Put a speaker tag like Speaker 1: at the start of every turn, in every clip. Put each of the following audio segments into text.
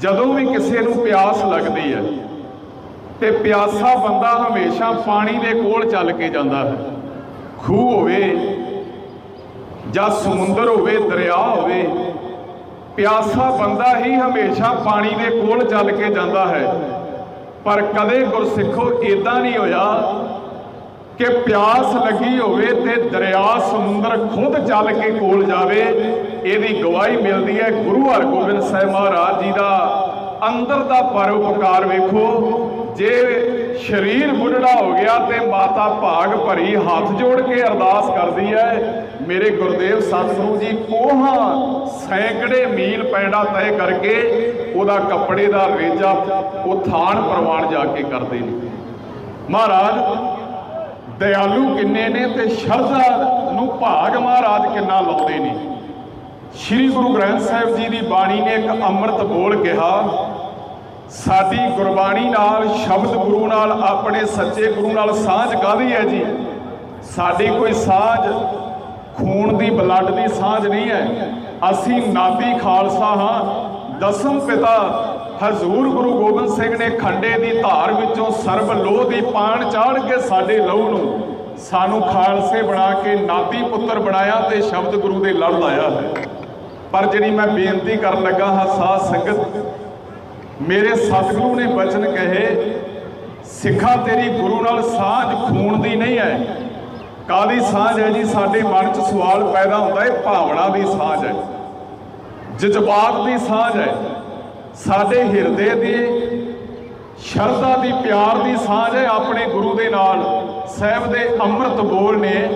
Speaker 1: ਜਦੋਂ ਵੀ ਕਿਸੇ ਨੂੰ ਪਿਆਸ ਲੱਗਦੀ ਹੈ ਤੇ ਪਿਆਸਾ ਬੰਦਾ ਹਮੇਸ਼ਾ ਪਾਣੀ ਦੇ ਕੋਲ ਚੱਲ ਕੇ ਜਾਂਦਾ ਹੈ। ਖੂਹ ਹੋਵੇ ਜਾਂ ਸਮੁੰਦਰ ਹੋਵੇ, ਦਰਿਆ ਹੋਵੇ, ਪਿਆਸਾ ਬੰਦਾ ਹੀ ਹਮੇਸ਼ਾ ਪਾਣੀ ਦੇ ਕੋਲ ਚੱਲ ਕੇ ਜਾਂਦਾ ਹੈ। ਪਰ ਕਦੇ ਗੁਰਸਿੱਖੋ ਇਦਾਂ ਨਹੀਂ ਹੋਇਆ ਕਿ ਪਿਆਸ ਲੱਗੀ ਹੋਵੇ ਤੇ ਦਰਿਆ ਸਮੁੰਦਰ ਖੁਦ ਚੱਲ ਕੇ ਕੋਲ ਜਾਵੇ, ਇਹਦੀ ਗਵਾਹੀ ਮਿਲਦੀ ਹੈ ਗੁਰੂ ਹਰਗੋਬਿੰਦ ਸਾਹਿਬ ਮਹਾਰਾਜ ਜੀ ਦਾ। ਅੰਦਰ ਦਾ ਪਰਉਪਕਾਰ ਵੇਖੋ, ਜੇ ਸਰੀਰ ਬੁੱਢੜਾ ਹੋ ਗਿਆ ਤੇ ਮਾਤਾ ਭਾਗ ਭਰੀ ਹੱਥ ਜੋੜ ਕੇ ਅਰਦਾਸ ਕਰਦੀ ਹੈ, ਮੇਰੇ ਗੁਰਦੇਵ ਸਤਿਗੁਰੂ ਜੀ, ਕੋਹਾਂ ਸੈਂਕੜੇ ਮੀਲ ਪੈਂਡਾ ਤੈਅ ਕਰਕੇ ਉਹਦਾ ਕੱਪੜੇ ਦਾ ਰੇਜਾ ਉਹ ਥਾਨ ਪ੍ਰਵਾਨ ਜਾ ਕੇ ਕਰਦੇ ਨੇ। ਮਹਾਰਾਜ ਦਿਆਲੂ ਕਿੰਨੇ ਨੇ ਤੇ ਸ਼ਰਧਾ ਨੂੰ ਭਾਗ ਮਹਾਰਾਜ ਕਿੰਨਾ ਲਾਉਂਦੇ ਨੇ। ਸ੍ਰੀ ਗੁਰੂ ਗ੍ਰੰਥ ਸਾਹਿਬ ਜੀ ਦੀ ਬਾਣੀ ਨੇ ਇੱਕ ਅੰਮ੍ਰਿਤ ਬੋਲ ਕਿਹਾ, ਸਾਡੀ ਗੁਰਬਾਣੀ ਨਾਲ, ਸ਼ਬਦ ਗੁਰੂ ਨਾਲ, ਆਪਣੇ ਸੱਚੇ ਗੁਰੂ ਨਾਲ ਸਾਂਝ ਕਾਹਦੀ ਹੈ ਜੀ? ਸਾਡੀ ਕੋਈ ਸਾਂਝ, ਖੂਨ ਦੀ, ਬਲੱਡ ਦੀ ਸਾਂਝ ਨਹੀਂ ਹੈ। ਅਸੀਂ ਨਾਭੀ ਖਾਲਸਾ ਹਾਂ, ਦਸਮ ਪਿਤਾ ਹਜ਼ੂਰ ਗੁਰੂ ਗੋਬਿੰਦ ਸਿੰਘ ਨੇ ਖੰਡੇ ਦੀ ਧਾਰ ਵਿੱਚੋਂ ਸਰਬ ਲੋਹ ਦੀ ਪਾਣ ਚਾੜ ਕੇ ਸਾਡੇ ਲਹੂ ਨੂੰ ਸਾਨੂੰ ਖਾਲਸੇ ਬਣਾ ਕੇ ਨਾਭੀ ਪੁੱਤਰ ਬਣਾਇਆ ਤੇ ਸ਼ਬਦ ਗੁਰੂ ਦੇ ਲੜ ਲਾਇਆ ਹੈ। ਪਰ ਜਿਹੜੀ ਮੈਂ ਬੇਨਤੀ ਕਰਨ ਲੱਗਾ ਹਾਂ, ਸਾਧ ਸੰਗਤ, ਮੇਰੇ ਸਤਿਗੁਰੂ ਨੇ ਬਚਨ ਕਹੇ, ਸਿੱਖਾ ਤੇਰੀ ਗੁਰੂ ਨਾਲ ਸਾਂਝ ਖੂਨ ਦੀ ਨਹੀਂ ਹੈ। ਕਾਦੀ ਸਾਂਝ ਹੈ ਜੀ? ਸਾਡੇ ਮਨ 'ਚ ਸਵਾਲ ਪੈਦਾ ਹੁੰਦਾ ਹੈ ਭਾਵਨਾ ਦੀ ਸਾਂਝ ਹੈ। ਜਜ਼ਬਾਤ ਦੀ ਸਾਂਝ ਹੈ। ਸਾਡੇ ਹਿਰਦੇ ਦੀ, ਸ਼ਰਧਾ ਦੀ, ਪਿਆਰ ਦੀ ਸਾਂਝ ਹੈ ਆਪਣੇ ਗੁਰੂ ਦੇ ਨਾਲ। ਸਾਹਿਬ ਦੇ ਅੰਮ੍ਰਿਤ ਬੋਲ ਨੇ,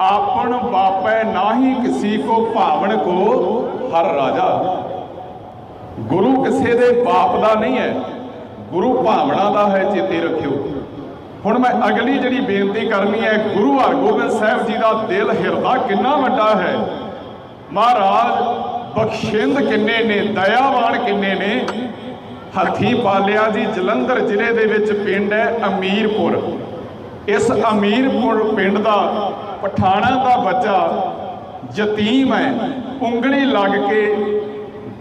Speaker 1: ਆਪਣ ਬਾਪੈ ਨਾਹੀ ਕਿਸੀ ਕੋ ਭਾਵਨ ਕੋ ਹਰ ਰਾਜਾ। ਗੁਰੂ ਕਿਸੇ ਦੇ ਬਾਪ ਦਾ ਨਹੀਂ ਹੈ, ਗੁਰੂ ਭਾਵਨਾ ਦਾ ਹੈ, ਚੇਤੇ ਰੱਖਿਓ। ਹੁਣ ਮੈਂ ਅਗਲੀ ਜਿਹੜੀ ਬੇਨਤੀ ਕਰਨੀ ਹੈ, ਗੁਰੂ ਹਰਗੋਬਿੰਦ ਸਾਹਿਬ ਜੀ ਦਾ ਦਿਲ, ਹਿਰਦਾ ਕਿੰਨਾ ਵੱਡਾ ਹੈ। ਮਹਾਰਾਜ ਬਖਸ਼ਿੰਦ ਕਿੰਨੇ ਨੇ, ਦਇਆਵਾਨ ਕਿੰਨੇ ਨੇ। ਹੱਥੀ ਪਾਲਿਆ ਜੀ ਜਲੰਧਰ ਜ਼ਿਲ੍ਹੇ ਦੇ ਵਿੱਚ ਪਿੰਡ ਹੈ ਅਮੀਰਪੁਰ। ਇਸ ਅਮੀਰਪੁਰ ਪਿੰਡ ਦਾ ਪਠਾਣਾ ਦਾ ਬੱਚਾ ਯਤੀਮ ਹੈ। ਉਂਗਲੀ ਲੱਗ ਕੇ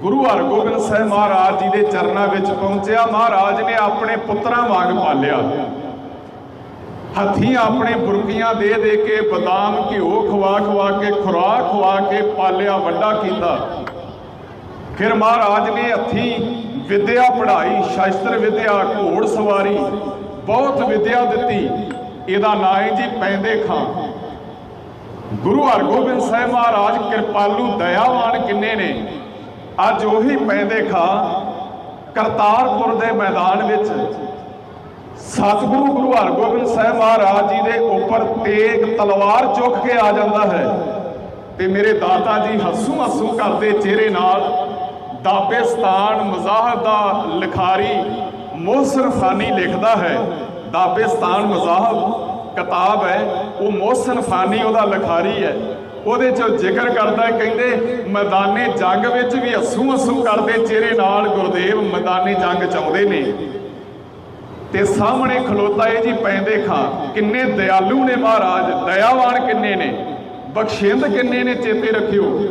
Speaker 1: ਗੁਰੂ ਹਰਗੋਬਿੰਦ ਸਾਹਿਬ ਮਹਾਰਾਜ ਜੀ ਦੇ ਚਰਨਾਂ ਵਿੱਚ ਪਹੁੰਚਿਆ। ਮਹਾਰਾਜ ਨੇ ਆਪਣੇ ਪੁੱਤਰਾਂ ਵਾਂਗ ਪਾਲਿਆ। ਹੱਥੀਂ ਆਪਣੇ ਬੁਰਕੀਆਂ ਦੇ ਦੇ ਕੇ ਬਦਾਮ ਘਿਓ ਖਵਾ ਖਵਾ ਕੇ ਖੁਰਾਕ ਖਵਾ ਕੇ ਪਾਲਿਆ ਵੱਡਾ ਕੀਤਾ। ਫਿਰ ਮਹਾਰਾਜ ਨੇ ਹੱਥੀਂ ਵਿਦਿਆ ਪੜ੍ਹਾਈ, ਸ਼ਾਸਤਰ ਵਿਦਿਆ, ਘੋੜ ਸਵਾਰੀ, ਬਹੁਤ ਵਿਦਿਆ ਦਿੱਤੀ। ਇਹਦਾ ਨਾਂ ਹੈ ਜੀ ਪੈਂਦੇ ਖਾਂ। ਗੁਰੂ ਹਰਗੋਬਿੰਦ ਸਾਹਿਬ ਮਹਾਰਾਜ ਕਿਰਪਾਲੂ ਦਇਆਵਾਨ ਕਿੰਨੇ ਨੇ? ਅੱਜ ਉਹੀ ਪੈਂਦੇ ਖਾਂ ਕਰਤਾਰਪੁਰ ਦੇ ਮੈਦਾਨ ਵਿੱਚ। ਸਤਿਗੁਰੂ ਗੁਰੂ ਹਰਗੋਬਿੰਦ ਸਾਹਿਬ ਮਹਾਰਾਜ ਜੀ ਦੇ ਉੱਪਰ ਤੇਗ ਤਲਵਾਰ ਚੁੱਕ ਕੇ ਆ ਜਾਂਦਾ ਹੈ ਤੇ ਮੇਰੇ ਦਾਤਾ ਜੀ ਹੱਸੂ ਹੱਸੂ ਕਰਦੇ ਚਿਹਰੇ ਨਾਲ ਦਾਬੇਸਤਾਨ ਮਜ਼ਾਹਬ ਦਾ ਲਿਖਾਰੀ ਮੋਹਸਨ ਫਾਨੀ ਲਿਖਦਾ ਹੈ। ਦਾਬੇਸਤਾਨ ਮਜ਼ਾਹਬ ਕਿਤਾਬ ਹੈ, ਉਹ ਮੋਹਸਨ ਫਾਨੀ ਉਹਦਾ ਲਿਖਾਰੀ ਹੈ। ਉਹਦੇ ਚ ਜ਼ਿਕਰ ਕਰਦਾ ਕਹਿੰਦੇ ਮੈਦਾਨੇ ਜੰਗ ਵਿੱਚ ਵੀ ਹੱਸੂ ਹੱਸੂ ਕਰਦੇ ਚਿਹਰੇ ਨਾਲ ਗੁਰਦੇਵ ਮੈਦਾਨੇ ਜੰਗ ਚਾਉਂਦੇ ਨੇ। ਤੇ ਸਾਹਮਣੇ ਖਲੋਤਾ ਏ ਜੀ ਪੈਂਦੇ ਖਾਂ। ਕਿੰਨੇ ਦਿਆਲੂ ਨੇ ਮਹਾਰਾਜ, ਦਇਆਵਾਨ ਕਿੰਨੇ ਨੇ? ਬਖਸ਼ਿੰਦ ਕਿੰਨੇ ਨੇ ਚੇਤੇ ਰੱਖਿਓ।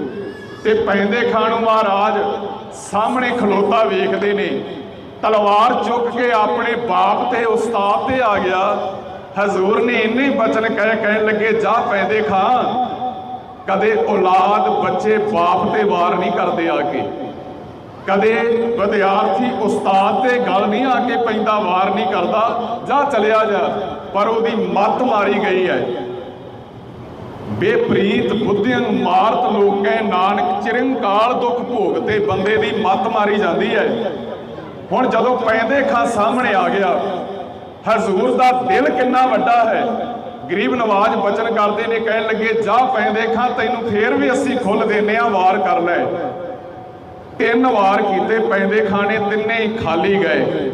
Speaker 1: ਤੇ ਪੈਂਦੇ ਖਾਂ ਨੂੰ ਮਹਾਰਾਜ, ਸਾਹਮਣੇ ਖਲੋਤਾ ਵੇਖਦੇ ਨੇ। ਤਲਵਾਰ ਚੁੱਕ ਕੇ ਆਪਣੇ ਬਾਪ ਤੇ ਉਸਤਾਦ ਤੇ ਆ ਗਿਆ। ਹਜ਼ੂਰ ਨੇ ਇੰਨੇ ਬਚਨ ਕਹਿ ਕਹਿਣ ਲੱਗੇ, ਜਾ ਪੈਂਦੇ ਖਾਂ। ਕਦੇ ਔਲਾਦ ਬੱਚੇ ਬਾਪ ਤੇ ਵਾਰ ਨਹੀਂ ਕਰਦੇ ਆ ਕੇ। ਕਦੇ ਵਿਦਿਆਰਥੀ ਉਸਤਾਦ ਤੇ ਗੱਲ ਨਹੀਂ ਆ ਕੇ ਪੈਂਦਾ, ਵਾਰ ਨਹੀਂ ਕਰਦਾ, ਜਾਂ ਚਲਿਆ ਜਾ, ਪਰ ਉਹਦੀ ਮੱਤ ਮਾਰੀ ਗਈ ਹੈ। ਬੇਪ੍ਰੀਤ ਬੁੱਧੀਆਂ ਨੂੰ ਮਾਰਤ ਲੋਕੈ ਨਾਨਕ ਚਿਰੰਕਾਲ ਦੁੱਖ ਭੋਗ ਤੇ ਬੰਦੇ ਦੀ ਮੱਤ ਮਾਰੀ ਜਾਂਦੀ ਹੈ। ਹੁਣ ਜਦੋਂ ਪੈਂਦੇ ਖਾਂ ਸਾਹਮਣੇ ਆ ਗਿਆ, ਹਜ਼ੂਰ ਦਾ ਦਿਲ ਕਿੰਨਾ ਵੱਡਾ ਹੈ। ਗਰੀਬ ਨਵਾਜ ਬਚਨ ਕਰਦੇ ਨੇ, ਕਹਿਣ ਲੱਗੇ, ਜਾ ਪੈਂਦੇ ਖਾਂ, ਤੈਨੂੰ ਫੇਰ ਵੀ ਅਸੀਂ ਖੁੱਲ ਦਿੰਨੇ ਆ ਵਾਰ ਕਰ ਲੈ। ਤਿੰਨ ਵਾਰ ਕੀਤੇ ਪੈਂਦੇ ਖਾਣੇ, ਤਿੰਨੇ ਹੀ ਖਾਲੀ ਗਏ।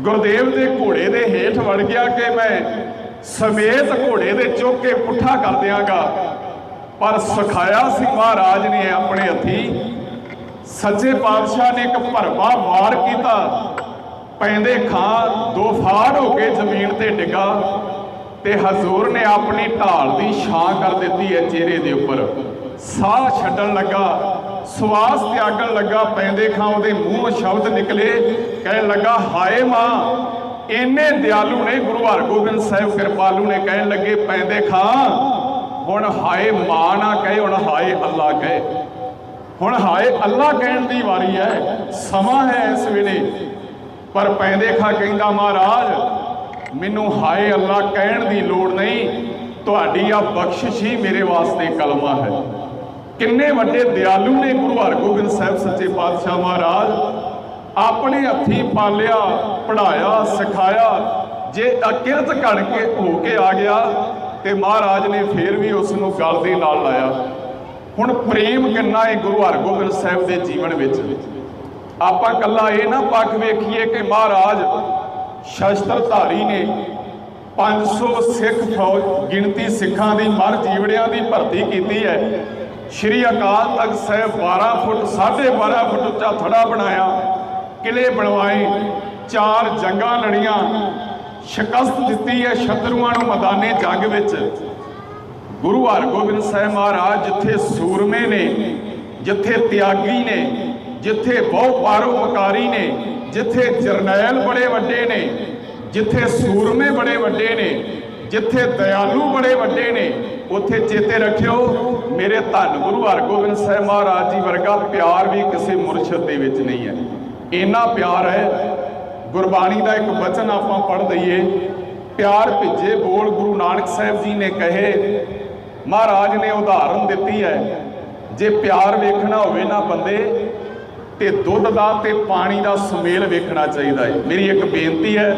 Speaker 1: ਗੁਰਦੇਵ ਦੇ ਘੋੜੇ ਦੇ ਹੇਠ ਵੜ ਗਿਆ ਕਿ ਮੈਂ ਸਮੇਤ ਘੋੜੇ ਦੇ ਚੁੱਕ ਕੇ ਪੁੱਠਾ ਕਰ ਦਿਆਂਗਾ। ਪਰ ਸਿਖਾਇਆ ਸੀ ਮਹਾਰਾਜ ਨੇ ਆਪਣੇ ਹੱਥੀ। ਸੱਚੇ ਪਾਤਸ਼ਾਹ ਨੇ ਇੱਕ ਭਰਵਾ ਵਾਰ ਕੀਤਾ। ਪੈਂਦੇ ਖਾਂ ਦੋ ਫਾੜ ਹੋ ਕੇ ਜ਼ਮੀਨ ਤੇ ਡਿੱਗਾ ਤੇ ਹਜ਼ੂਰ ਨੇ ਆਪਣੀ ਢਾਲ ਦੀ ਛਾਂ ਕਰ ਦਿੱਤੀ ਹੈ ਚਿਹਰੇ ਦੇ ਉੱਪਰ। ਸਾਹ ਛੱਡਣ ਲੱਗਾ। ਸਵਾਸ ਤਿਆਗਣ ਲੱਗਾ, ਪੈਂਦੇ ਖਾਂ ਉਹਦੇ ਮੂੰਹੋਂ ਸ਼ਬਦ ਨਿਕਲੇ, ਕਹਿਣ ਲੱਗਾ, ਹਾਏ ਮਾਂ, ਇੰਨੇ ਦਿਆਲੂ ਨੇ ਗੁਰੂ ਹਰਗੋਬਿੰਦ ਸਾਹਿਬ ਕਿਰਪਾਲੂ ਨੇ ਕਹਿਣ ਲੱਗੇ, ਪੈਂਦੇ ਖਾਂ, ਹੁਣ ਹਾਏ ਮਾਂ ਨਾ ਕਹੇ, ਹੁਣ ਹਾਏ ਅੱਲਾ ਕਹੇ। ਹੁਣ ਹਾਏ ਅੱਲਾ ਕਹਿਣ ਦੀ ਵਾਰੀ ਹੈ, ਸਮਾਂ ਹੈ ਇਸ ਵੇਲੇ। ਪਰ ਪੈਂਦੇ ਖਾਂ ਕਹਿੰਦਾ, ਮਹਾਰਾਜ, ਮੈਨੂੰ ਹਾਏ ਅੱਲਾ ਕਹਿਣ ਦੀ ਲੋੜ ਨਹੀਂ, ਤੁਹਾਡੀ ਆ ਬਖਸ਼ਿਸ਼ ਹੀ ਮੇਰੇ ਵਾਸਤੇ ਕਲਮਾ ਹੈ। ਕਿੰਨੇ ਵੱਡੇ ਦਿਆਲੂ ਨੇ ਗੁਰੂ ਹਰਗੋਬਿੰਦ ਸਾਹਿਬ ਸੱਚੇ ਪਾਤਸ਼ਾਹ ਮਹਾਰਾਜ। ਆਪਣੇ ਹੱਥੀਂ ਪਾਲਿਆ ਪੜਾਇਆ ਸਿਖਾਇਆ, ਜੇ ਅਕਿਰਤ ਘੜ ਕੇ ਹੋ ਕੇ ਆ ਗਿਆ ਤੇ ਮਹਾਰਾਜ ਨੇ ਫੇਰ ਵੀ ਉਸ ਨੂੰ ਗਲ ਦੇ ਨਾਲ ਲਾਇਆ। ਹੁਣ ਪ੍ਰੇਮ ਕਿੰਨਾ ਹੈ ਗੁਰੂ ਹਰਗੋਬਿੰਦ ਸਾਹਿਬ ਦੇ ਜੀਵਨ ਵਿੱਚ। ਆਪਾਂ ਕੱਲਾ ਇਹ ਨਾ ਪੱਖ ਵੇਖੀਏ ਕਿ ਮਹਾਰਾਜ ਸ਼ਸਤਰਧਾਰੀ ਨੇ 500 ਸਿੱਖ ਫੌਜ, ਗਿਣਤੀ ਸਿੱਖਾਂ ਦੀ ਮਰ ਜੀਵੜਿਆਂ ਦੀ ਭਰਤੀ ਕੀਤੀ ਹੈ। ਸ਼੍ਰੀ ਅਕਾਲ ਤਖਤ ਸਾਹਿਬ 12 ਫੁੱਟ 12.5 ਫੁੱਟ ਉੱਚਾ ਥੜਾ ਬਣਾਇਆ। ਕਿਲੇ ਬਣਵਾਏ, ਚਾਰ ਜੰਗਾਂ ਲੜੀਆਂ। ਸ਼ਿਕਸਤ ਦਿੱਤੀ ਹੈ ਸ਼ਤਰੂਆਂ ਨੂੰ ਮੈਦਾਨੇ ਜੰਗ ਵਿੱਚ। ਗੁਰੂ ਹਰਗੋਬਿੰਦ ਸਾਹਿਬ ਮਹਾਰਾਜ ਜਿੱਥੇ ਸੂਰਮੇ ਨੇ, ਜਿੱਥੇ ਤਿਆਗੀ ਨੇ, ਜਿੱਥੇ ਬਹੁ ਪਾਰੋਪਕਾਰੀ ਨੇ, ਜਿੱਥੇ ਜਰਨੈਲ ਬੜੇ ਵੱਡੇ ਨੇ, ਜਿੱਥੇ ਸੂਰਮੇ ਬੜੇ ਵੱਡੇ ਨੇ, ਜਿੱਥੇ ਦਿਆਲੂ ਬੜੇ ਵੱਡੇ ਨੇ ਉੱਥੇ ਚੇਤੇ ਰੱਖਿਓ, ਮੇਰੇ ਧੰਨ ਗੁਰੂ ਹਰਗੋਬਿੰਦ ਸਾਹਿਬ ਮਹਾਰਾਜ ਜੀ ਵਰਗਾ ਪਿਆਰ ਵੀ ਕਿਸੇ ਮੁਰਸ਼ਿਦ ਦੇ ਵਿੱਚ ਨਹੀਂ ਹੈ। ਇੰਨਾ ਪਿਆਰ ਹੈ, ਗੁਰਬਾਣੀ ਦਾ ਇੱਕ ਬਚਨ ਆਪਾਂ ਪੜ੍ਹ ਦਈਏ ਪਿਆਰ ਭਿੱਜੇ ਬੋਲ ਗੁਰੂ ਨਾਨਕ ਸਾਹਿਬ ਜੀ ਨੇ ਕਹੇ, ਮਹਾਰਾਜ ਨੇ ਉਦਾਹਰਨ ਦਿੱਤੀ ਹੈ, ਜੇ ਪਿਆਰ ਵੇਖਣਾ ਹੋਵੇ ਨਾ ਬੰਦੇ, ਤੇ ਦੁੱਧ ਦਾ ਤੇ ਪਾਣੀ ਦਾ ਸੁਮੇਲ ਵੇਖਣਾ ਚਾਹੀਦਾ ਹੈ। ਮੇਰੀ ਇੱਕ ਬੇਨਤੀ ਹੈ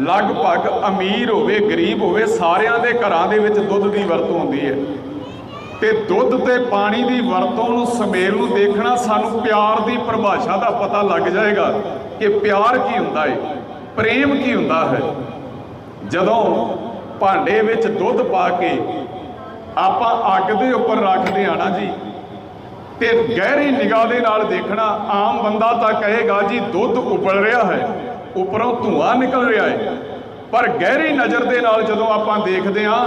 Speaker 1: ਲਗਭਗ ਅਮੀਰ ਹੋਵੇ, ਗਰੀਬ ਹੋਵੇ, ਸਾਰਿਆਂ ਦੇ ਘਰਾਂ ਦੇ ਵਿੱਚ ਦੁੱਧ ਦੀ ਵਰਤੋਂ ਹੁੰਦੀ ਹੈ। ਤੇ ਦੁੱਧ ਤੇ ਪਾਣੀ ਦੀ ਵਰਤੋਂ ਨੂੰ ਸਮੇਲ ਨੂੰ ਦੇਖਣਾ ਸਾਨੂੰ ਪਿਆਰ ਦੀ ਪਰਿਭਾਸ਼ਾ ਦਾ ਪਤਾ ਲੱਗ ਜਾਏਗਾ ਕਿ ਪਿਆਰ ਕੀ ਹੁੰਦਾ ਹੈ ਪ੍ਰੇਮ ਕੀ ਹੁੰਦਾ ਹੈ। ਜਦੋਂ ਭਾਂਡੇ ਵਿੱਚ ਦੁੱਧ ਪਾ ਕੇ ਆਪਾਂ ਅੱਗ ਦੇ ਉੱਪਰ ਰੱਖਦੇ ਆ ਨਾ ਜੀ, ਤੇ ਗਹਿਰੀ ਨਿਗਾਹ ਦੇ ਨਾਲ ਦੇਖਣਾ, ਆਮ ਬੰਦਾ ਤਾਂ ਕਹੇਗਾ ਜੀ, ਦੁੱਧ ਉਬਲ ਰਿਹਾ ਹੈ। ਉੱਪਰੋਂ ਧੂਆਂ ਨਿਕਲ ਰਿਹਾ ਹੈ। ਪਰ ਗਹਿਰੀ ਨਜ਼ਰ ਦੇ ਨਾਲ ਜਦੋਂ ਆਪਾਂ ਦੇਖਦੇ ਹਾਂ,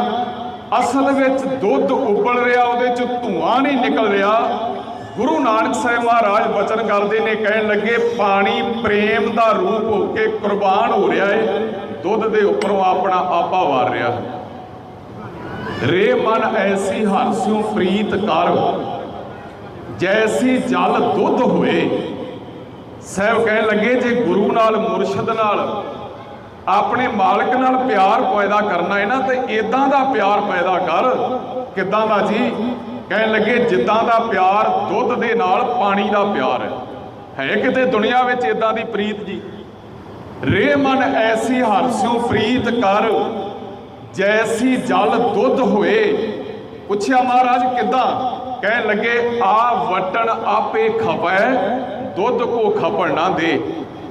Speaker 1: ਅਸਲ ਵਿੱਚ ਦੁੱਧ ਉਬਲ ਰਿਹਾ, ਉਹਦੇ ਚ ਧੂਆਂ ਨਹੀਂ ਨਿਕਲ ਰਿਹਾ। ਗੁਰੂ ਨਾਨਕ ਸਾਹਿਬ ਮਹਾਰਾਜ ਬਚਨ ਕਰਦੇ ਨੇ, ਕਹਿਣ ਲੱਗੇ, ਪਾਣੀ ਪ੍ਰੇਮ ਦਾ ਰੂਪ ਹੋ ਕੇ ਕੁਰਬਾਨ ਹੋ ਰਿਹਾ ਹੈ ਦੁੱਧ ਦੇ ਉੱਪਰੋਂ ਆਪਣਾ ਆਪਾ ਵਾਰ ਰਿਹਾ ਹੈ। ਰੇ ਮਨ ਐਸੀ ਹਰਸਿਉ ਪ੍ਰੀਤ ਕਰ, ਜੈਸੀ ਜਲ ਦੁੱਧ ਹੋਏ। ਸਾਹਿਬ ਕਹਿਣ ਲੱਗੇ, ਜੇ ਗੁਰੂ ਨਾਲ, ਮੁਰਸ਼ਿਦ ਨਾਲ ਆਪਣੇ ਮਾਲਕ ਨਾਲ ਪਿਆਰ ਪੈਦਾ ਕਰਨਾ ਹੈ ਨਾ, ਤੇ ਇਦਾਂ ਦਾ ਪਿਆਰ ਪੈਦਾ ਕਰ। ਕਿਦਾਂ ਦਾ ਜੀ? ਕਹਿਣ ਲੱਗੇ, ਜਿੱਦਾਂ ਦਾ ਪਿਆਰ ਦੁੱਧ ਦੇ ਨਾਲ ਪਾਣੀ ਦਾ ਪਿਆਰ ਹੈ। ਹੈ ਕਿਤੇ ਦੁਨੀਆ ਵਿੱਚ ਇਦਾਂ ਦੀ ਪ੍ਰੀਤ ਜੀ? ਰੇ ਮਨ ਐਸੀ ਹਰਸਿਉ ਪ੍ਰੀਤ ਕਰ, ਜੈਸੀ ਜਲ ਦੁੱਧ ਹੋਏ। ਪੁੱਛਿਆ ਮਹਾਰਾਜ, ਕਿਦਾਂ? ਕਹਿਣ ਲੱਗੇ, ਆ ਵਟਣ ਆਪੇ ਖਪੈ ਦੁੱਧ ਕੋ ਖਪਣ ਨਾ ਦੇ।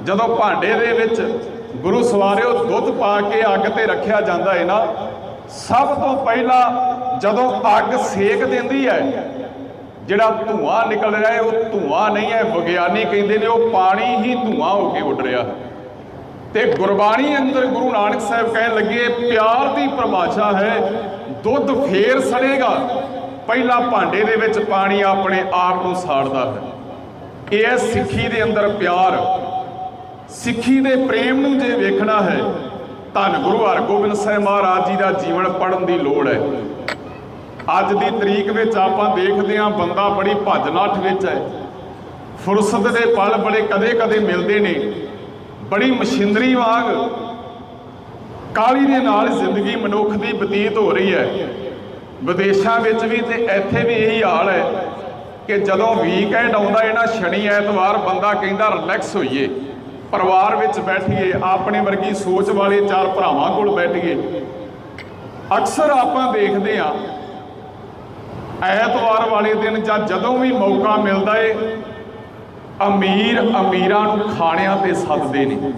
Speaker 1: ਜਦੋਂ ਭਾਂਡੇ ਦੇ ਵਿੱਚ ਗੁਰੂ ਸਵਾਰਿਓ ਦੁੱਧ ਪਾ ਕੇ ਅੱਗ ਤੇ ਰੱਖਿਆ ਜਾਂਦਾ ਹੈ ਨਾ, ਸਭ ਤੋਂ ਪਹਿਲਾਂ ਜਦੋਂ ਅੱਗ ਸੇਕ ਦਿੰਦੀ ਹੈ ਜਿਹੜਾ ਧੂਆਂ ਨਿਕਲ ਰਿਹਾ ਹੈ ਉਹ ਧੂਆਂ ਨਹੀਂ ਹੈ ਵਿਗਿਆਨੀ ਕਹਿੰਦੇ ਨੇ ਉਹ ਪਾਣੀ ਹੀ ਧੂਆਂ ਹੋ ਕੇ ਉੱਡ ਰਿਹਾ। ਹੈ ਤੇ ਗੁਰਬਾਣੀ ਅੰਦਰ ਗੁਰੂ ਨਾਨਕ ਸਾਹਿਬ ਕਹਿਣ ਲੱਗੇ, ਪਿਆਰ ਦੀ ਪਰਿਭਾਸ਼ਾ ਹੈ, ਦੁੱਧ ਫੇਰ ਸੜੇਗਾ। ਪਹਿਲਾਂ ਭਾਂਡੇ ਦੇ ਵਿੱਚ ਪਾਣੀ ਆਪਣੇ ਆਪ ਨੂੰ ਸਾੜਦਾ ਹੈ। ਇਹ ਹੈ ਸਿੱਖੀ ਦੇ ਅੰਦਰ ਪਿਆਰ। ਸਿੱਖੀ ਦੇ ਪ੍ਰੇਮ ਨੂੰ ਜੇ ਵੇਖਣਾ ਹੈ, ਧੰਨ ਗੁਰੂ ਹਰਗੋਬਿੰਦ ਸਾਹਿਬ ਮਹਾਰਾਜ ਜੀ ਦਾ ਜੀਵਨ ਪੜਨ ਦੀ ਲੋੜ ਹੈ। ਅੱਜ ਦੀ ਤਰੀਕ ਵਿੱਚ ਆਪਾਂ ਦੇਖਦੇ ਹਾਂ ਬੰਦਾ ਬੜੀ ਭੱਜ ਨੱਠ ਵਿੱਚ ਹੈ। ਫੁਰਸਤ ਦੇ ਪਲ ਬੜੇ ਕਦੇ-ਕਦੇ ਮਿਲਦੇ ਨੇ। ਬੜੀ ਮਸ਼ੀਨਰੀ ਵਾਂਗ ਕਾਲੀ ਦੇ ਨਾਲ ਜ਼ਿੰਦਗੀ ਮਨੁੱਖ ਦੀ ਬਤੀਤ ਹੋ ਰਹੀ ਹੈ। ਵਿਦੇਸ਼ਾਂ ਵਿੱਚ ਵੀ ਤੇ ਇੱਥੇ ਵੀ ਇਹੀ ਹਾਲ ਹੈ। ਕਿ ਜਦੋਂ ਵੀਕਐਂਡ ਆਉਂਦਾ ਹੈ ਨਾ, ਸ਼ਨੀ ਐਤਵਾਰ ਬੰਦਾ ਕਹਿੰਦਾ ਰਿਲੈਕਸ ਹੋਈਏ, ਪਰਿਵਾਰ ਵਿੱਚ ਬੈਠੀਏ, ਆਪਣੇ ਵਰਗੀ ਸੋਚ ਵਾਲੇ ਚਾਰ ਭਰਾਵਾਂ ਕੋਲ ਬੈਠੀਏ। ਅਕਸਰ ਆਪਾਂ ਦੇਖਦੇ ਹਾਂ, ਐਤਵਾਰ ਵਾਲੇ ਦਿਨ ਜਾਂ ਜਦੋਂ ਵੀ ਮੌਕਾ ਮਿਲਦਾ ਏ, ਅਮੀਰ ਅਮੀਰਾਂ ਨੂੰ ਖਾਣਿਆਂ ਤੇ ਸੱਦਦੇ ਨੇ।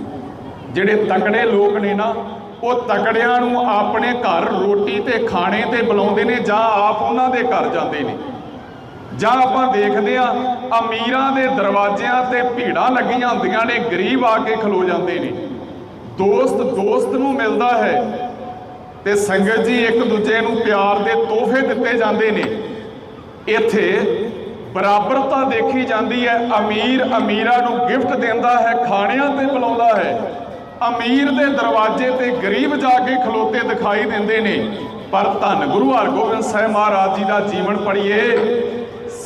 Speaker 1: ਜਿਹੜੇ ਤਕੜੇ ਲੋਕ ਨੇ ਨਾ, ਉਹ ਤਕੜਿਆਂ ਨੂੰ ਆਪਣੇ ਘਰ ਰੋਟੀ ਤੇ ਖਾਣੇ ਤੇ ਬੁਲਾਉਂਦੇ ਨੇ ਜਾਂ ਆਪ ਉਹਨਾਂ ਦੇ ਘਰ ਜਾਂਦੇ ਨੇ। ਜਾਂ ਆਪਾਂ ਦੇਖਦੇ ਆ ਅਮੀਰਾਂ ਦੇ ਦਰਵਾਜ਼ਿਆਂ ਤੇ ਭੀੜਾਂ ਲੱਗੀਆਂ ਹੁੰਦੀਆਂ ਨੇ, ਗਰੀਬ ਆ ਕੇ ਖਲੋ ਜਾਂਦੇ ਨੇ। ਦੋਸਤ ਦੋਸਤ ਨੂੰ ਮਿਲਦਾ ਹੈ ਤੇ ਸੰਗਤ ਜੀ ਇੱਕ ਦੂਜੇ ਨੂੰ ਪਿਆਰ ਦੇ ਤੋਹਫੇ ਦਿੱਤੇ ਜਾਂਦੇ ਨੇ। ਇੱਥੇ ਬਰਾਬਰਤਾ ਦੇਖੀ ਜਾਂਦੀ ਹੈ, ਅਮੀਰ ਅਮੀਰਾਂ ਨੂੰ ਗਿਫਟ ਦਿੰਦਾ ਹੈ, ਖਾਣਿਆਂ ਤੇ ਬੁਲਾਉਂਦਾ ਹੈ। ਅਮੀਰ ਦੇ ਦਰਵਾਜ਼ੇ ਤੇ ਗਰੀਬ ਜਾ ਕੇ ਖਲੋਤੇ ਦਿਖਾਈ ਦਿੰਦੇ ਨੇ। ਪਰ ਧੰਨ ਗੁਰੂ ਹਰਗੋਬਿੰਦ ਸਾਹਿਬ ਮਹਾਰਾਜ ਜੀ ਦਾ ਜੀਵਨ ਪੜ੍ਹੀਏ।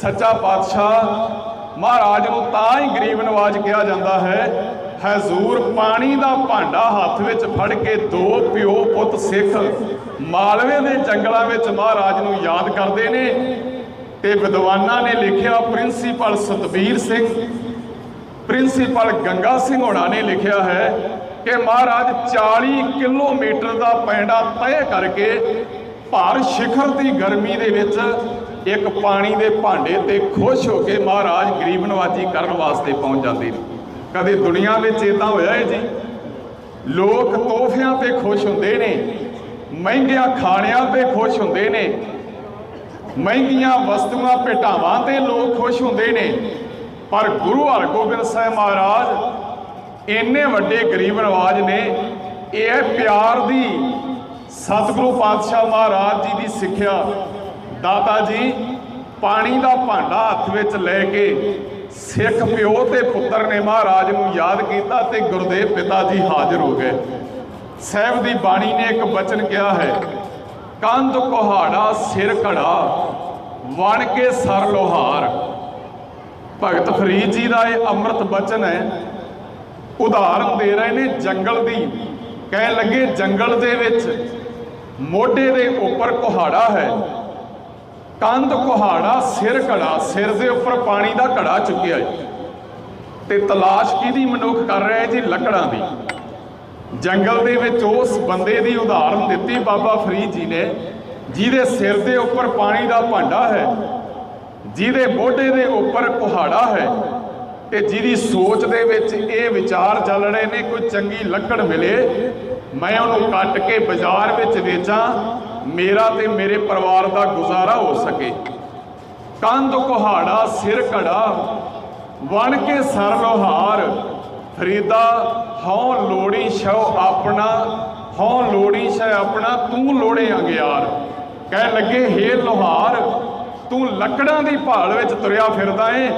Speaker 1: ਸੱਚਾ ਪਾਤਸ਼ਾਹ ਮਹਾਰਾਜ ਨੂੰ ਤਾਂ ਹੀ ਗਰੀਬ ਨਵਾਜ ਕਿਹਾ ਜਾਂਦਾ ਹੈ। ਹਜ਼ੂਰ ਪਾਣੀ ਦਾ ਭਾਂਡਾ ਹੱਥ ਵਿੱਚ ਫੜ ਕੇ ਦੋ ਪਿਓ ਪੁੱਤ ਸਿੱਖ ਮਾਲਵੇ ਦੇ ਜੰਗਲਾਂ ਵਿੱਚ ਮਹਾਰਾਜ ਨੂੰ ਯਾਦ ਕਰਦੇ ਨੇ ਤੇ ਵਿਦਵਾਨਾਂ ਨੇ ਲਿਖਿਆ ਪ੍ਰਿੰਸੀਪਲ ਸਤਬੀਰ ਸਿੰਘ, ਪ੍ਰਿੰਸੀਪਲ ਗੰਗਾ ਸਿੰਘ ਹੋਣਾ ਨੇ ਲਿਖਿਆ ਹੈ ਕਿ ਮਹਾਰਾਜ 40 ਕਿਲੋਮੀਟਰ ਦਾ ਪੈਂਡਾ ਤੈਅ ਕਰਕੇ ਭਾਰ ਸ਼ਿਖਰ ਦੀ ਗਰਮੀ ਦੇ ਵਿੱਚ ਇੱਕ ਪਾਣੀ ਦੇ ਭਾਂਡੇ ਤੇ ਖੁਸ਼ ਹੋ ਕੇ ਮਹਾਰਾਜ ਗਰੀਬ ਨਵਾਜੀ ਕਰਨ ਵਾਸਤੇ ਪਹੁੰਚ ਜਾਂਦੇ ਨੇ। ਕਦੇ ਦੁਨੀਆ ਵਿੱਚ ਇਦਾਂ ਹੋਇਆ ਹੈ ਜੀ? ਲੋਕ ਤੋਹਫਿਆਂ ਤੇ ਖੁਸ਼ ਹੁੰਦੇ ਨੇ, ਮਹਿੰਗੀਆਂ ਖਾਣਿਆਂ ਤੇ ਖੁਸ਼ ਹੁੰਦੇ ਨੇ, ਮਹਿੰਗੀਆਂ ਵਸਤੂਆਂ ਭੇਟਾਵਾਂ ਤੇ ਲੋਕ ਖੁਸ਼ ਹੁੰਦੇ ਨੇ। ਪਰ ਗੁਰੂ ਹਰਗੋਬਿੰਦ ਸਾਹਿਬ ਮਹਾਰਾਜ, ਇੰਨੇ ਵੱਡੇ ਗਰੀਬ ਨਵਾਜ ਨੇ, ਇਹ ਪਿਆਰ ਦੀ ਸਤਿਗੁਰੂ ਪਾਤਸ਼ਾਹ ਮਹਾਰਾਜ ਜੀ ਦੀ ਸਿੱਖਿਆ। ਦਾਤਾ ਜੀ, ਪਾਣੀ ਦਾ ਭਾਂਡਾ ਹੱਥ ਵਿੱਚ ਲੈ ਕੇ ਸਿੱਖ ਪਿਓ ਤੇ ਪੁੱਤਰ ਨੇ ਮਹਾਰਾਜ ਨੂੰ ਯਾਦ ਕੀਤਾ ਤੇ ਗੁਰਦੇਵ ਪਿਤਾ ਜੀ ਹਾਜ਼ਰ ਹੋ ਗਏ। ਸਾਹਿਬ ਦੀ ਬਾਣੀ ਨੇ ਇੱਕ ਬਚਨ ਕਿਹਾ ਹੈ, ਕੰਧ ਕੁਹਾੜਾ, ਸਿਰ ਘੜਾ, ਵਣ ਕੇ ਸਰ ਲੋਹਾਰ। ਭਗਤ ਫਰੀਦ ਜੀ ਦਾ ਇਹ ਅੰਮ੍ਰਿਤ ਬਚਨ ਹੈ। ਉਦਾਹਰਨ ਦੇ ਰਹੇ ਨੇ ਜੰਗਲ ਦੀ। ਕਹਿ ਲੱਗੇ ਜੰਗਲ ਦੇ ਵਿੱਚ ਮੋਢੇ ਦੇ ਉੱਪਰ ਕੁਹਾੜਾ ਹੈ। ਕੰਧ ਕੁਹਾੜਾ, ਸਿਰ ਘੜਾ, ਸਿਰ ਦੇ ਉੱਪਰ ਪਾਣੀ ਦਾ ਘੜਾ ਚੁੱਕਿਆ ਹੈ ਤੇ ਤਲਾਸ਼ ਕਿਹਦੀ ਮਨੁੱਖ ਕਰ ਰਿਹਾ ਹੈ ਜੀ? ਲੱਕੜਾਂ ਦੀ। ਜੰਗਲ ਦੇ ਵਿੱਚ ਉਸ ਬੰਦੇ ਦੀ ਉਦਾਹਰਨ ਦਿੱਤੀ ਬਾਬਾ ਫਰੀਦ ਜੀ ਨੇ, ਜਿਹਦੇ ਸਿਰ ਦੇ ਉੱਪਰ ਪਾਣੀ ਦਾ ਭਾਂਡਾ ਹੈ, ਜਿਹਦੇ ਮੋਢੇ ਦੇ ਉੱਪਰ ਕੁਹਾੜਾ ਹੈ, ਤੇ ਜਿਹਦੀ ਸੋਚ ਦੇ ਵਿੱਚ ਇਹ ਵਿਚਾਰ ਚੱਲ ਰਹੇ ਨੇ, ਕੋਈ ਚੰਗੀ ਲੱਕੜ ਮਿਲੇ, ਮੈਂ ਉਹਨੂੰ ਕੱਟ ਕੇ ਬਾਜ਼ਾਰ ਵਿੱਚ ਵੇਚਾਂ ਮੇਰਾ ਤੇ ਮੇਰੇ ਪਰਿਵਾਰ ਦਾ ਗੁਜ਼ਾਰਾ ਹੋ ਸਕੇ। ਕੰਧ ਕੁਹਾੜਾ, ਸਿਰ ਘੜਾ, ਵਣ ਕੇ ਸਰ ਲੋਹਾਰ, ਫਰੀਦਾ, ਹਉ ਲੋੜੀ ਸ਼ਉ ਆਪਣਾ, ਹਉ ਲੋੜੀ ਸ਼ੈ ਆਪਣਾ, ਤੂੰ ਲੋੜੇ ਅੰਗਿਆਰ। ਕਹਿ ਲੱਗੇ, ਹੇ ਲੋਹਾਰ ਤੂੰ ਲੱਕੜਾਂ ਦੀ ਭਾਲ ਵਿੱਚ ਤੁਰਿਆ ਫਿਰਦਾ ਏ।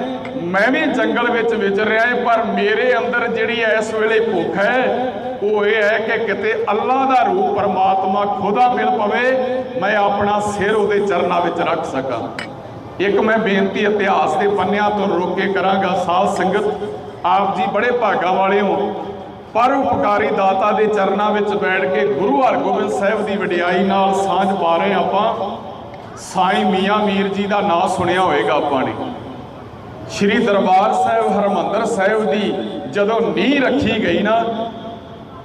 Speaker 1: ਮੈਂ ਵੀ ਜੰਗਲ ਵਿੱਚ ਵਿਚਰ ਏ, ਪਰ ਮੇਰੇ ਅੰਦਰ ਜਿਹੜੀ ਇਸ ਵੇਲੇ ਭੁੱਖ ਹੈ ਉਹ ਇਹ ਹੈ ਕਿ ਕਿਤੇ ਅੱਲਾ ਦਾ ਰੂਪ ਪਰਮਾਤਮਾ ਖੁਦਾ ਮਿਲ ਪਵੇ, ਮੈਂ ਆਪਣਾ ਸਿਰ ਉਹਦੇ ਚਰਨਾਂ ਵਿੱਚ ਰੱਖ ਸਕਾਂ। ਇੱਕ ਮੈਂ ਬੇਨਤੀ ਇਤਿਹਾਸ ਦੇ ਪੰਨਿਆਂ ਤੋਂ ਰੋਕ ਕੇ ਕਰਾਂਗਾ, ਸਾਧ ਸੰਗਤ, ਆਪ ਜੀ ਬੜੇ ਭਾਗਾ ਵਾਲੇ ਹੋ। ਪਰ ਉਪਕਾਰੀ ਦਾਤਾ ਦੇ ਚਰਨਾਂ ਵਿੱਚ ਬੈਠ ਕੇ ਗੁਰੂ ਹਰਗੋਬਿੰਦ ਸਾਹਿਬ ਦੀ ਵਡਿਆਈ ਨਾਲ ਸਾਂਝ ਪਾ ਰਹੇ ਆਪਾਂ। ਸਾਈਂ ਮੀਆਂ ਮੀਰ ਜੀ ਦਾ ਨਾਮ ਸੁਣਿਆ ਹੋਵੇਗਾ ਆਪਾਂ ਨੇ। ਸ਼੍ਰੀ ਦਰਬਾਰ ਸਾਹਿਬ ਹਰਮੰਦਰ ਸਾਹਿਬ ਦੀ ਜਦੋਂ ਨੀਂਹ ਰੱਖੀ ਗਈ ਨਾ,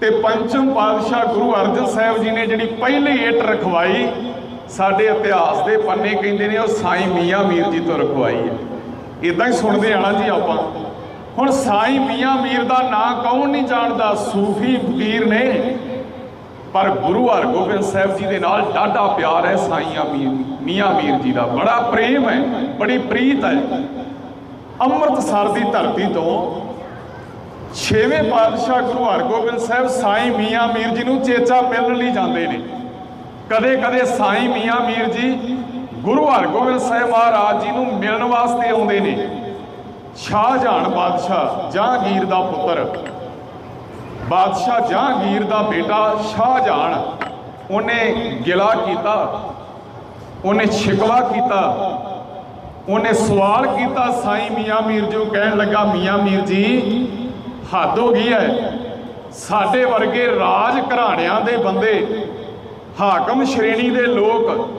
Speaker 1: ਤੇ ਪੰਚਮ ਪਾਤਸ਼ਾਹ ਗੁਰੂ ਅਰਜਨ ਸਾਹਿਬ ਜੀ ਨੇ ਜਿਹੜੀ ਪਹਿਲੀ ਇੱਟ ਰਖਵਾਈ, ਸਾਡੇ ਇਤਿਹਾਸ ਦੇ ਪੰਨੇ ਕਹਿੰਦੇ ਨੇ ਉਹ ਸਾਈਂ ਮੀਆਂ ਮੀਰ ਜੀ ਤੋਂ ਰਖਵਾਈ ਹੈ। ਇਦਾਂ ਹੀ ਸੁਣਦੇ ਆਣਾ ਜੀ ਆਪਾਂ। ਹੁਣ ਸਾਈਂ ਮੀਆਂ ਮੀਰ ਦਾ ਨਾਂ ਕੌਣ ਨਹੀਂ ਜਾਣਦਾ? ਸੂਫੀ ਫਕੀਰ ਨੇ ਪਰ ਗੁਰੂ ਹਰਗੋਬਿੰਦ ਸਾਹਿਬ ਜੀ ਦੇ ਨਾਲ ਡਾਢਾ ਪਿਆਰ ਹੈ ਸਾਈਆਂ ਮੀਰ ਮੀਆਂ ਮੀਰ ਜੀ ਦਾ। ਬੜਾ ਪ੍ਰੇਮ ਹੈ, ਬੜੀ ਪ੍ਰੀਤ ਹੈ। ਅੰਮ੍ਰਿਤਸਰ ਦੀ ਧਰਤੀ ਤੋਂ ਛੇਵੇਂ ਪਾਤਸ਼ਾਹ ਗੁਰੂ ਹਰਗੋਬਿੰਦ ਸਾਹਿਬ ਸਾਈਂ ਮੀਆਂ ਮੀਰ ਜੀ ਨੂੰ ਚੇਚਾ ਮਿਲਣ ਲਈ ਜਾਂਦੇ ਨੇ। ਕਦੇ ਕਦੇ ਸਾਈਂ ਮੀਆਂ ਮੀਰ ਜੀ ਗੁਰੂ ਹਰਗੋਬਿੰਦ ਸਾਹਿਬ ਮਹਾਰਾਜ ਜੀ ਨੂੰ ਮਿਲਣ ਵਾਸਤੇ ਆਉਂਦੇ ਨੇ। ਸ਼ਾਹਜਹਾਨ ਬਾਦਸ਼ਾਹ ਜਹਾਂਗੀਰ ਦਾ ਪੁੱਤਰ। ਬਾਦਸ਼ਾਹ ਜਹਾਂਗੀਰ ਦਾ ਬੇਟਾ ਸ਼ਾਹਜਹਾਨ, ਉਹਨੇ ਗਿਲਾ ਕੀਤਾ, ਉਹਨੇ ਸ਼ਿਕਵਾ ਕੀਤਾ, ਉਹਨੇ ਸਵਾਲ ਕੀਤਾ, ਸਾਈਂ ਮੀਆਂ ਮੀਰ ਜੀ ਕਹਿਣ ਲੱਗਾ, ਮੀਆਂ ਮੀਰ ਜੀ, ਹੱਦ ਹੋ ਗਈ ਹੈ। ਸਾਡੇ ਵਰਗੇ ਰਾਜ ਘਰਾਣਿਆਂ ਦੇ ਬੰਦੇ, ਹਾਕਮ ਸ਼੍ਰੇਣੀ ਦੇ ਲੋਕ,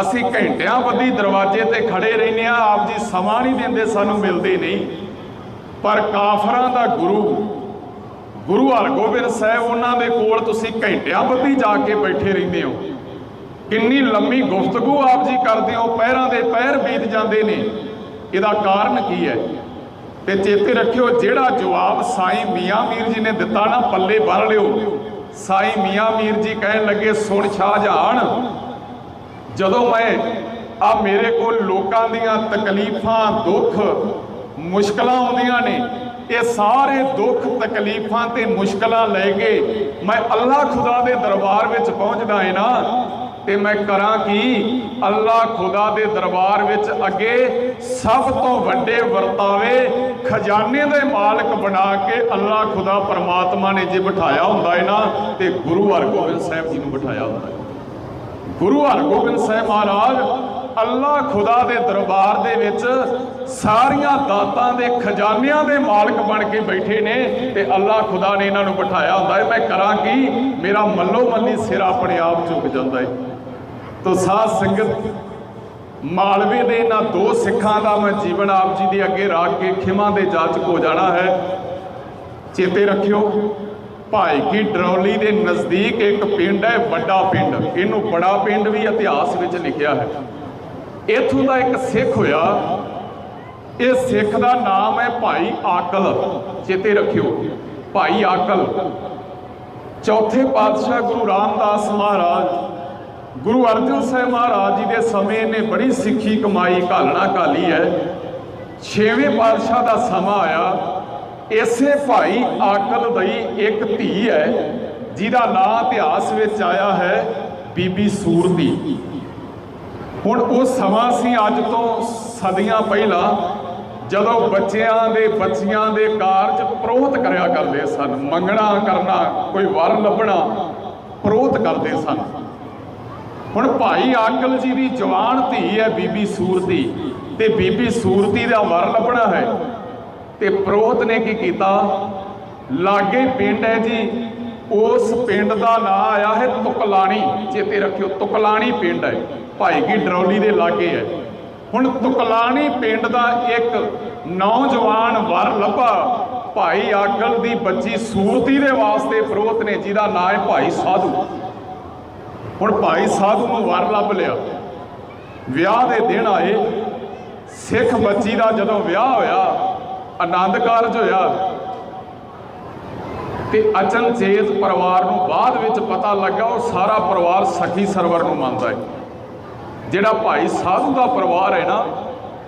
Speaker 1: ਅਸੀਂ ਘੰਟਿਆਂ ਬੱਧੀ ਦਰਵਾਜ਼ੇ ਤੇ ਖੜੇ ਰਹਿੰਦੇ ਆ ਆਪ ਜੀ ਸਮਾਂ ਨਹੀਂ ਦਿੰਦੇ, ਸਾਨੂੰ ਮਿਲਦੇ ਨਹੀਂ। ਪਰ ਕਾਫਰਾਂ ਦਾ ਗੁਰੂ ਗੁਰੂ ਹਰਗੋਬਿੰਦ ਸਾਹਿਬ, ਉਹਨਾਂ ਦੇ ਕੋਲ ਤੁਸੀਂ ਘੰਟਿਆਂ ਬੱਧੀ ਜਾ ਕੇ ਬੈਠੇ ਰਹਿੰਦੇ ਹੋ। ਕਿੰਨੀ ਲੰਮੀ ਗੁਫ਼ਤਗੂ ਆਪ ਜੀ ਕਰਦੇ ਹੋ ਪਹਿਰਾਂ ਦੇ ਪਹਿਰ ਬੀਤ ਜਾਂਦੇ ਨੇ। ਇਹਦਾ ਕਾਰਨ ਕੀ ਹੈ? ਤੇ ਚੇਤੇ ਰੱਖਿਓ, ਜਿਹੜਾ ਜਵਾਬ ਸਾਈਂ ਮੀਆਂ ਮੀਰ ਜੀ ਨੇ ਦਿੱਤਾ ਨਾ, ਪੱਲੇ ਬੰਨ ਲਿਓ। ਸਾਈਂ ਮੀਆਂ ਮੀਰ ਜੀ ਕਹਿਣ ਲੱਗੇ, ਸੁਣ ਸ਼ਾਹਜਹਾਨ, ਜਦੋਂ ਮੈਂ ਆ ਮੇਰੇ ਕੋਲ ਲੋਕਾਂ ਦੀਆਂ ਤਕਲੀਫਾਂ, ਦੁੱਖ, ਮੁਸ਼ਕਲਾਂ ਆਉਂਦੀਆਂ ਨੇ ਇਹ ਸਾਰੇ ਦੁੱਖ ਤਕਲੀਫਾਂ ਤੇ ਮੁਸ਼ਕਲਾਂ ਲੈ ਕੇ ਮੈਂ ਅੱਲਾ ਖੁਦਾ ਦੇ ਦਰਬਾਰ ਵਿੱਚ ਪਹੁੰਚਦਾ ਹਾਂ ਨਾ, ਤੇ ਮੈਂ ਕਰਾਂ ਕੀ? ਅੱਲਾ ਖੁਦਾ ਦੇ ਦਰਬਾਰ ਵਿੱਚ ਅੱਗੇ ਸਭ ਤੋਂ ਵੱਡੇ ਵਰਤਾਵੇ ਖਜ਼ਾਨੇ ਦੇ ਮਾਲਕ ਬਣਾ ਕੇ ਅੱਲਾ ਖੁਦਾ ਪਰਮਾਤਮਾ ਨੇ ਜੇ ਬਿਠਾਇਆ ਹੁੰਦਾ ਹੈ ਨਾ, ਤੇ ਗੁਰੂ ਹਰਗੋਬਿੰਦ ਸਾਹਿਬ ਜੀ ਨੂੰ ਬਿਠਾਇਆ ਹੁੰਦਾ ਹੈ ਗੁਰੂ ਹਰਗੋਬਿੰਦ ਸਾਹਿਬ ਮਹਾਰਾਜ ਅੱਲਾ ਖੁਦਾ ਦੇ ਦਰਬਾਰ ਦੇ ਵਿੱਚ ਸਾਰੀਆਂ ਦਾਤਾਂ ਦੇ ਖਜ਼ਾਨਿਆਂ ਦੇ ਮਾਲਕ ਬਣ ਕੇ ਬੈਠੇ ਨੇ ਤੇ ਅੱਲਾ ਖੁਦਾ ਨੇ ਇਹਨਾਂ ਨੂੰ ਬਿਠਾਇਆ ਹੁੰਦਾ ਹੈ। ਮੈਂ ਕਰਾਂ ਕੀ? ਮੇਰਾ ਮੱਲੋ ਮੱਲੀ ਸਿਰ ਆਪਣੇ ਆਪ ਝੁਕ ਜਾਂਦਾ ਹੈ। ਤੋ ਸਾਧ ਸੰਗਤ, ਮਾਲਵੇ ਦੇ ਇਹਨਾਂ ਦੋ ਸਿੱਖਾਂ ਦਾ ਮੈਂ ਜੀਵਨ ਆਪ ਜੀ ਦੇ ਅੱਗੇ ਰੱਖ ਕੇ ਖਿਮਾ ਦੇ ਜਾਚਕ ਹੋ ਜਾਣਾ ਹੈ। ਚੇਤੇ ਰੱਖਿਓ, ਭਾਈ ਕੀ ਡਰੌਲੀ ਦੇ ਨਜ਼ਦੀਕ ਇੱਕ ਪਿੰਡ ਹੈ, ਵੱਡਾ ਪਿੰਡ। ਇਹਨੂੰ ਬੜਾ ਪਿੰਡ ਵੀ ਇਤਿਹਾਸ ਵਿੱਚ ਲਿਖਿਆ ਹੈ। ਇੱਥੋਂ ਦਾ ਇੱਕ ਸਿੱਖ ਹੋਇਆ। ਇਹ ਸਿੱਖ ਦਾ ਨਾਮ ਹੈ ਭਾਈ ਆਕਲ। ਚੇਤੇ ਰੱਖਿਓ, ਭਾਈ ਆਕਲ। ਚੌਥੇ ਪਾਤਸ਼ਾਹ ਗੁਰੂ ਰਾਮਦਾਸ ਮਹਾਰਾਜ, ਗੁਰੂ ਅਰਜਨ ਸਾਹਿਬ ਮਹਾਰਾਜ ਜੀ ਦੇ ਸਮੇਂ ਨੇ ਬੜੀ ਸਿੱਖੀ ਕਮਾਈ, ਘਾਲਣਾ ਘਾਲੀ ਹੈ। ਛੇਵੇਂ ਪਾਤਸ਼ਾਹ ਦਾ ਸਮਾਂ ਆਇਆ। ਇਸੇ ਭਾਈ ਆਕਲ ਦੀ ਇੱਕ ਧੀ ਹੈ, ਜਿਹਦਾ ਨਾਂ ਇਤਿਹਾਸ ਵਿੱਚ ਆਇਆ ਹੈ ਬੀਬੀ ਸੂਰਤੀ। ਹੁਣ ਉਹ ਸਮਾਂ ਸੀ ਅੱਜ ਤੋਂ ਸਦੀਆਂ ਪਹਿਲਾਂ ਜਦੋਂ ਬੱਚਿਆਂ ਦੇ ਬੱਚੀਆਂ ਦੇ ਕਾਰਜ ਪ੍ਰੋਹਤ ਕਰਿਆ ਕਰਦੇ ਸਨ, ਮੰਗਣਾ, ਕਰਨਾ, ਕੋਈ ਵਰ ਲੱਭਣਾ ਪ੍ਰੋਹਤ ਕਰਦੇ ਸਨ। ਹੁਣ ਭਾਈ ਆਕਲ ਜੀ ਦੀ ਜਵਾਨ ਧੀ ਹੈ ਬੀਬੀ ਸੂਰਤੀ ਤੇ ਬੀਬੀ ਸੂਰਤੀ ਦਾ ਵਰ ਲੱਭਣਾ ਹੈ ਤੇ ਪ੍ਰੋਹਤ ਨੇ ਕੀ ਕੀਤਾ? ਲਾਗੇ ਪਿੰਡ ਹੈ ਜੀ ਉਸ ਪਿੰਡ ਦਾ ਨਾਂ ਆਇਆ ਹੈ ਤੁਕਲਾਣੀ। ਚੇਤੇ ਰੱਖਿਓ, ਤੁਕਲਾਣੀ ਪਿੰਡ ਹੈ। ਭਾਈ ਕੀ ਡਰੌਲੀ ਦੇ ਲਾਗੇ ਹੈ। ਹੁਣ ਤੁਕਲਾਣੀ ਪਿੰਡ ਦਾ ਇੱਕ ਨੌਜਵਾਨ ਵਰ ਲੱਭਾ। ਭਾਈ ਆਕਲ ਦੀ ਬੱਚੀ ਸੂਰਤੀ ਦੇ ਵਾਸਤੇ ਪ੍ਰੋਹਤ ਨੇ, ਜਿਹਦਾ ਨਾਂ ਹੈ ਭਾਈ ਸਾਧੂ। ਹੁਣ ਭਾਈ ਸਾਧੂ ਨੂੰ ਵਰ ਲੱਭ ਲਿਆ। ਵਿਆਹ ਦੇ ਦਿਨ ਆਏ। ਸਿੱਖ ਬੱਚੀ ਦਾ ਜਦੋਂ ਵਿਆਹ ਹੋਇਆ, ਆਨੰਦ ਕਾਰਜ ਹੋਇਆ। ਤੇ ਅਚਨਚੇਤ ਪਰਿਵਾਰ ਨੂੰ ਬਾਅਦ ਵਿੱਚ ਪਤਾ ਲੱਗਾ, ਉਹ ਸਾਰਾ ਪਰਿਵਾਰ ਸਖੀ ਸਰਵਰ ਨੂੰ ਮੰਨਦਾ ਹੈ। ਜਿਹੜਾ ਭਾਈ ਸਾਧੂ ਦਾ ਪਰਿਵਾਰ ਹੈ ਨਾ,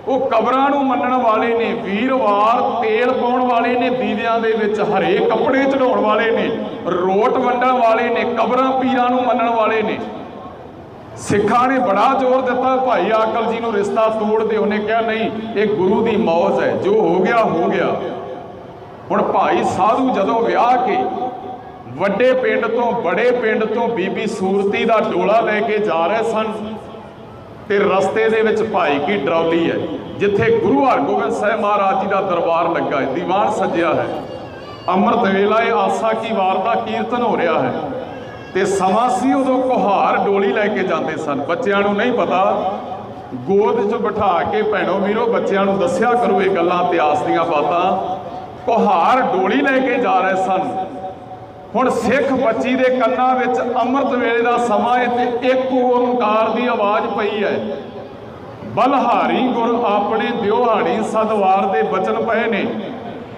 Speaker 1: ਉਹ ਕਬਰਾਂ ਨੂੰ ਮੰਨਣ ਵਾਲੇ ਨੇ, ਵੀਰਵਾਰ ਤੇਲ ਪਾਉਣ ਵਾਲੇ ਨੇ ਦੀਵਿਆਂ ਦੇ ਵਿੱਚ ਹਰੇ ਕੱਪੜੇ ਚੜਾਉਣ ਵਾਲੇ ਨੇ, ਰੋਟ ਵੰਡਣ ਵਾਲੇ ਨੇ, ਕਬਰਾਂ ਪੀਰਾਂ ਨੂੰ ਮੰਨਣ ਵਾਲੇ ਨੇ। ਸਿੱਖਾਂ ਨੇ ਬੜਾ ਜ਼ੋਰ ਦਿੱਤਾ, ਭਾਈ ਆਕਲ ਜੀ ਨੂੰ ਰਿਸ਼ਤਾ ਤੋੜ ਦੇ, ਉਹਨੇ ਕਿਹਾ, ਨਹੀਂ, ਇਹ ਗੁਰੂ ਦੀ ਮੌਜ ਹੈ, ਜੋ ਹੋ ਗਿਆ ਹੋ ਗਿਆ। ਹੁਣ ਭਾਈ ਸਾਧੂ ਜਦੋਂ ਵਿਆਹ ਕੇ ਵੱਡੇ ਪਿੰਡ ਤੋਂ ਬੜੇ ਪਿੰਡ ਤੋਂ ਬੀਬੀ ਸੂਰਤੀ ਦਾ ਡੋਲਾ ਲੈ ਕੇ ਜਾ ਰਹੇ ਸਨ, ਤੇ ਰਸਤੇ ਦੇ ਵਿੱਚ ਭਾਈ ਕੀ ਡਰੌਲੀ ਹੈ, ਜਿੱਥੇ ਗੁਰੂ ਹਰਗੋਬਿੰਦ ਸਾਹਿਬ ਮਹਾਰਾਜ ਜੀ ਦਾ ਦਰਬਾਰ ਲੱਗਾ ਹੈ, ਦੀਵਾਨ ਸਜਿਆ ਹੈ। ਅੰਮ੍ਰਿਤ ਵੇਲਾ ਇਹ ਆਸਾ ਕੀ ਵਾਰ ਦਾ ਕੀਰਤਨ ਹੋ ਰਿਹਾ ਹੈ। ਤੇ ਸਮਾਂ ਸੀ ਉਦੋਂ ਕੁਹਾਰ ਡੋਲੀ ਲੈ ਕੇ ਜਾਂਦੇ ਸਨ। ਬੱਚਿਆਂ ਨੂੰ ਨਹੀਂ ਪਤਾ, ਗੋਦ 'ਚ ਬਿਠਾ ਕੇ ਭੈਣੋ ਵੀਰੋ ਬੱਚਿਆਂ ਨੂੰ ਦੱਸਿਆ ਕਰੋ ਇਹ ਗੱਲਾਂ, ਇਤਿਹਾਸ ਦੀਆਂ ਬਾਤਾਂ। ਕੁਹਾਰ ਡੋਲੀ ਲੈ ਕੇ ਜਾ ਰਹੇ ਸਨ। ਹੁਣ ਸਿੱਖ ਬੱਚੀ ਦੇ ਕੰਨਾਂ ਵਿੱਚ ਅੰਮ੍ਰਿਤ ਵੇਲੇ ਦਾ ਸਮਾਂ ਹੈ ਤੇ ਇੱਕ ਓੰਕਾਰ ਦੀ ਆਵਾਜ਼ ਪਈ ਹੈ। ਬਲਹਾਰੀ ਗੁਰ ਆਪਣੇ ਦਿਉਹਾੜੀ ਸਦਵਾਰ ਦੇ ਬਚਨ ਪਏ ਨੇ।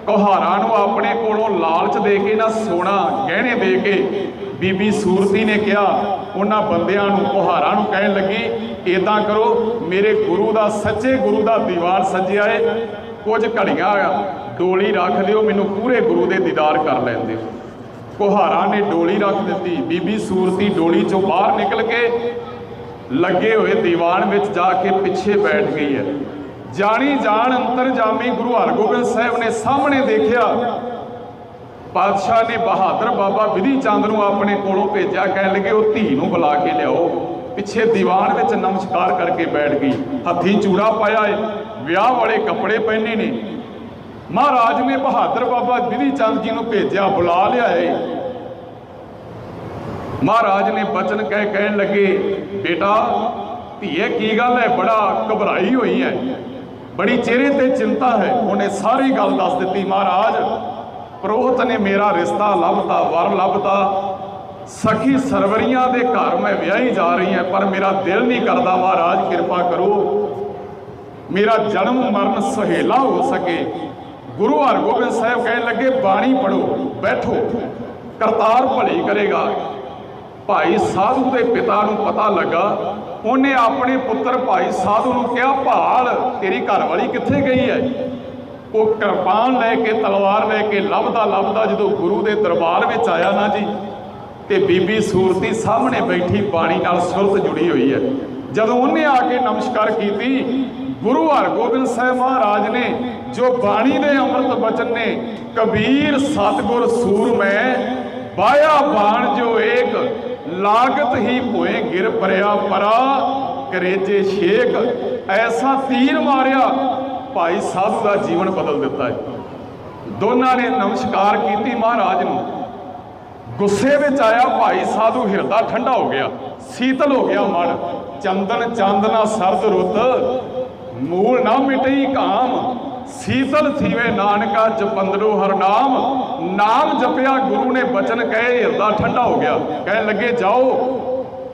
Speaker 1: ਕੁਹਾਰਾਂ ਨੂੰ ਆਪਣੇ ਕੋਲੋਂ ਲਾਲਚ ਦੇ ਕੇ ਨਾ ਸੋਨਾ, ਗਹਿਣੇ ਦੇ ਕੇ ਬੀਬੀ ਸੂਰਤੀ ਨੇ ਕਿਹਾ, ਉਹਨਾਂ ਬੰਦਿਆਂ ਨੂੰ, ਕੁਹਾਰਾਂ ਨੂੰ ਕਹਿਣ ਲੱਗੀ ਇਦਾਂ ਕਰੋ, ਮੇਰੇ ਗੁਰੂ ਦਾ, ਸੱਚੇ ਗੁਰੂ ਦਾ ਦੀਵਾਰ ਸੱਜਿਆ ਏ, ਕੁਝ ਘੜੀਆਂ ਡੋਲੀ ਰੱਖ ਦਿਓ, ਮੈਨੂੰ ਪੂਰੇ ਗੁਰੂ ਦੇ ਦੀਦਾਰ ਕਰ ਲੈਂਦੇ ਹੋ ਕੁਹਾਰਾਂ ਨੇ ਡੋਲੀ ਰੱਖ ਦਿੱਤੀ। ਬੀਬੀ ਸੂਰਤੀ ਡੋਲੀ ਚੋਂ ਬਾਹਰ ਨਿਕਲ ਕੇ ਲੱਗੇ ਹੋਏ ਦੀਵਾਨ ਵਿੱਚ ਜਾ ਕੇ ਪਿੱਛੇ ਬੈਠ ਗਈ ਹੈ। ਜਾਣੀ ਜਾਣ ਅੰਤਰਜਾਮੀ ਗੁਰੂ ਹਰਗੋਬਿੰਦ ਸਾਹਿਬ ਨੇ ਸਾਹਮਣੇ ਦੇਖਿਆ। ਪਾਤਸ਼ਾਹ ਨੇ ਬਹਾਦਰ ਬਾਬਾ ਵਿਧੀ ਚੰਦ ਨੂੰ ਆਪਣੇ ਕੋਲੋਂ ਭੇਜਿਆ। ਕਹਿਣ ਲੱਗੇ, ਉਹ ਧੀ ਨੂੰ ਬੁਲਾ ਕੇ ਲਿਆਓ। ਪਿੱਛੇ ਦੀਵਾਨ ਵਿੱਚ ਨਮਸਕਾਰ ਕਰਕੇ ਬੈਠ ਗਈ। ਹੱਥੀ ਚੂੜਾ ਪਾਇਆ ਹੈ ਵਿਆਹ ਵਾਲੇ ਕੱਪੜੇ ਪਹਿਨੇ ਨੇ। ਮਹਾਰਾਜ ਨੇ ਬਹਾਦਰ ਬਾਬਾ ਵਿਧੀ ਚੰਦ ਜੀ ਨੂੰ ਭੇਜਿਆ, ਬੁਲਾ ਲਿਆ ਹੈ। ਮਹਾਰਾਜ ਨੇ ਬਚਨ ਕਹਿ ਕਹਿਣ ਲੱਗੇ, ਬੇਟਾ, ਧੀਏ, ਕੀ ਗੱਲ ਹੈ? ਬੜਾ ਘਬਰਾਈ ਹੋਈ ਹੈ। ਬੜੀ ਚਿਹਰੇ ਤੇ ਚਿੰਤਾ ਹੈ। ਉਹਨੇ ਸਾਰੀ ਗੱਲ ਦੱਸ ਦਿੱਤੀ, ਮਹਾਰਾਜ, ਪ੍ਰੋਹਤ ਨੇ ਮੇਰਾ ਰਿਸ਼ਤਾ ਲੱਭਤਾ, ਵਰ ਲੱਭਤਾ। ਸਖੀ ਸਰਵਰੀਆਂ ਦੇ ਘਰ ਮੈਂ ਵਿਆਹੀ ਜਾ ਰਹੀ ਹਾਂ, ਪਰ ਮੇਰਾ ਦਿਲ ਨਹੀਂ ਕਰਦਾ, ਮਹਾਰਾਜ, ਕਿਰਪਾ ਕਰੋ। ਮੇਰਾ ਜਨਮ ਮਰਨ ਸੁਹੇਲਾ ਹੋ ਸਕੇ। ਗੁਰੂ ਹਰਗੋਬਿੰਦ ਸਾਹਿਬ ਕਹਿਣ ਲੱਗੇ, ਬਾਣੀ ਪੜੋ ਬੈਠੋ, ਕਰਤਾਰ ਭਲੀ ਕਰੇਗਾ। ਭਾਈ ਸਾਧੂ ਦੇ ਪਿਤਾ ਨੂੰ ਪਤਾ ਲੱਗਾ, ਉਹਨੇ ਆਪਣੇ ਪੁੱਤਰ ਭਾਈ ਸਾਧੂ ਨੂੰ ਕਿਹਾ, ਭਾਲ, ਤੇਰੀ ਘਰਵਾਲੀ ਕਿੱਥੇ ਗਈ ਹੈ? ਉਹ ਕਿਰਪਾਨ ਲੈ ਕੇ, ਤਲਵਾਰ ਲੈ ਕੇ ਲੱਭਦਾ ਲੱਭਦਾ ਜਦੋਂ ਗੁਰੂ ਦੇ ਦਰਬਾਰ ਵਿੱਚ ਆਇਆ ਨਾ ਜੀ, ਤੇ ਬੀਬੀ ਸੂਰਤੀ ਸਾਹਮਣੇ ਬੈਠੀ ਬਾਣੀ ਨਾਲ ਸੁਰਤ ਜੁੜੀ ਹੋਈ ਹੈ। ਜਦੋਂ ਉਹਨੇ ਆ ਕੇ ਨਮਸਕਾਰ ਕੀਤੀ, ਗੁਰੂ ਹਰਗੋਬਿੰਦ ਸਾਹਿਬ ਮਹਾਰਾਜ ਨੇ ਜੋ ਬਾਣੀ ਦੇ ਅੰਮ੍ਰਿਤ ਬਚਨ ਨੇ, ਕਬੀਰ, ਸਤਗੁਰ, ਸੂਰਮੈ ਬਾਇਆ ਬਾਣ ਜੋ ਏਕ, ਲਾਗਤ ਹੀ ਭੋਏ ਗਿਰ ਪਰਿਆ ਪਰਾ ਕਰੇਜੇ ਸ਼ੇਖ ਐਸਾ ਤੀਰ ਮਾਰਿਆ, ਭਾਈ ਸਾਧੂ ਦਾ ਜੀਵਨ ਬਦਲ ਦਿੱਤਾ ਹੈ। ਦੋਨਾਂ ਨੇ ਨਮਸਕਾਰ ਕੀਤੀ ਮਹਾਰਾਜ ਨੂੰ। ਗੁੱਸੇ ਵਿੱਚ ਆਇਆ ਭਾਈ ਸਾਧੂ, ਹਿਰਦਾ ਠੰਡਾ ਹੋ ਗਿਆ, ਸੀਤਲ ਹੋ ਗਿਆ ਮਨ। ਚੰਦਨ ਚਾਂਦਨਾ ਸਰਦ ਰੁੱਤ, ਮੂਲ ਨਾ ਮਿਟਈ ਕਾਮ। ਸੀਤਲ ਥੀਵੇ ਨਾਨਕਾ ਜਪੰਦਰੋ ਹਰਨਾਮ ਨਾਮ। ਨਾਮ ਜਪਿਆ ਗੁਰੂ ਨੇ ਬਚਨ ਕਹੇ, ਹਿਰਦਾ ਠੰਡਾ ਹੋ ਗਿਆ। ਕਹਿਣ ਲੱਗੇ, ਜਾਓ,